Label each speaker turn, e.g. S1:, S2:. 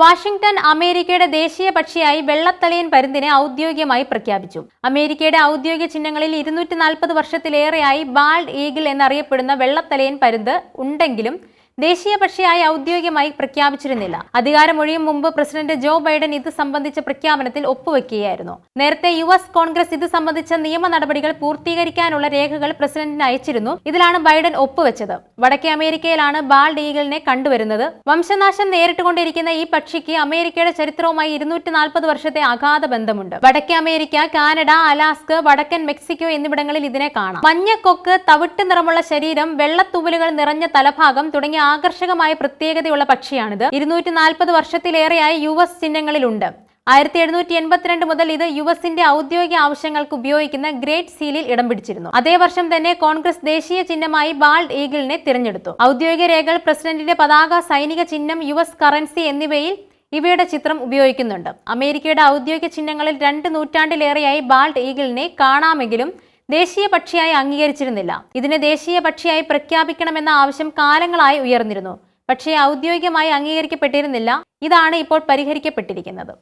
S1: Washington അമേരിക്കയുടെ ദേശീയ പക്ഷിയായി വെള്ളത്തലയൻ പരുന്തിനെ ഔദ്യോഗികമായി പ്രഖ്യാപിച്ചു. അമേരിക്കയുടെ ഔദ്യോഗിക ചിഹ്നങ്ങളിൽ ഇരുന്നൂറ്റി നാൽപ്പത് വർഷത്തിലേറെയായി ബാൾഡ് ഈഗിൾ എന്നറിയപ്പെടുന്ന വെള്ളത്തലയൻ പരുന്ത് ഉണ്ടെങ്കിലും ദേശീയ പക്ഷിയായി ഔദ്യോഗികമായി പ്രഖ്യാപിച്ചിരുന്നില്ല. അധികാരമൊഴിയും മുമ്പ് പ്രസിഡന്റ് ജോ ബൈഡൻ ഇത് സംബന്ധിച്ച പ്രഖ്യാപനത്തിൽ ഒപ്പുവെക്കുകയായിരുന്നു. നേരത്തെ യു എസ് കോൺഗ്രസ് ഇത് സംബന്ധിച്ച നിയമ നടപടികൾ പൂർത്തീകരിക്കാനുള്ള രേഖകൾ പ്രസിഡന്റിന് അയച്ചിരുന്നു. ഇതിലാണ് ബൈഡൻ ഒപ്പുവെച്ചത്. വടക്കേ അമേരിക്കയിലാണ് ബാൾഡ് ഈഗിളിനെ കണ്ടുവരുന്നത്. വംശനാശം നേരിട്ടുകൊണ്ടിരിക്കുന്ന ഈ പക്ഷിക്ക് അമേരിക്കയുടെ ചരിത്രവുമായി ഇരുന്നൂറ്റി നാൽപ്പത് വർഷത്തെ അഗാധ ബന്ധമുണ്ട്. വടക്കേ അമേരിക്ക കാനഡ അലാസ്ക വടക്കൻ മെക്സിക്കോ എന്നിവിടങ്ങളിൽ ഇതിനെ കാണാം. മഞ്ഞക്കൊക്ക് തവിട്ട് നിറമുള്ള ശരീരം വെള്ളത്തൂവലുകൾ നിറഞ്ഞ തലഭാഗം തുടങ്ങിയ ആകർഷകമായ പ്രത്യേകതയുള്ള പക്ഷിയാണിത്. ഇരുന്നൂറ്റി നാൽപ്പത് വർഷത്തിലേറെയായി യു എസ് ചിഹ്നങ്ങളിലുണ്ട്. ആയിരത്തി എഴുന്നൂറ്റി എൺപത്തിരണ്ട് മുതൽ ഇത് യു എസിന്റെ ഔദ്യോഗിക ആവശ്യങ്ങൾക്ക് ഉപയോഗിക്കുന്ന ഗ്രേറ്റ് സീലിൽ ഇടം പിടിച്ചിരുന്നു. അതേ വർഷം തന്നെ കോൺഗ്രസ് ദേശീയ ചിഹ്നമായി ബാൾഡ് ഈഗിളിനെ തിരഞ്ഞെടുത്തു. ഔദ്യോഗിക രേഖകൾ പ്രസിഡന്റിന്റെ പതാക സൈനിക ചിഹ്നം യു എസ് കറൻസി എന്നിവയിൽ ഇവയുടെ ചിത്രം ഉപയോഗിക്കുന്നുണ്ട്. അമേരിക്കയുടെ ഔദ്യോഗിക ചിഹ്നങ്ങളിൽ രണ്ട് നൂറ്റാണ്ടിലേറെയായി ബാൾഡ് ഈഗിളിനെ കാണാമെങ്കിലും ദേശീയ പക്ഷിയായി അംഗീകരിച്ചിരുന്നില്ല. ഇതിനെ ദേശീയ പക്ഷിയായി പ്രഖ്യാപിക്കണമെന്ന ആവശ്യം കാലങ്ങളായി ഉയർന്നിരുന്നു. പക്ഷേ ഔദ്യോഗികമായി അംഗീകരിക്കപ്പെട്ടിരുന്നില്ല. ഇതാണ് ഇപ്പോൾ പരിഹരിക്കപ്പെട്ടിരിക്കുന്നത്.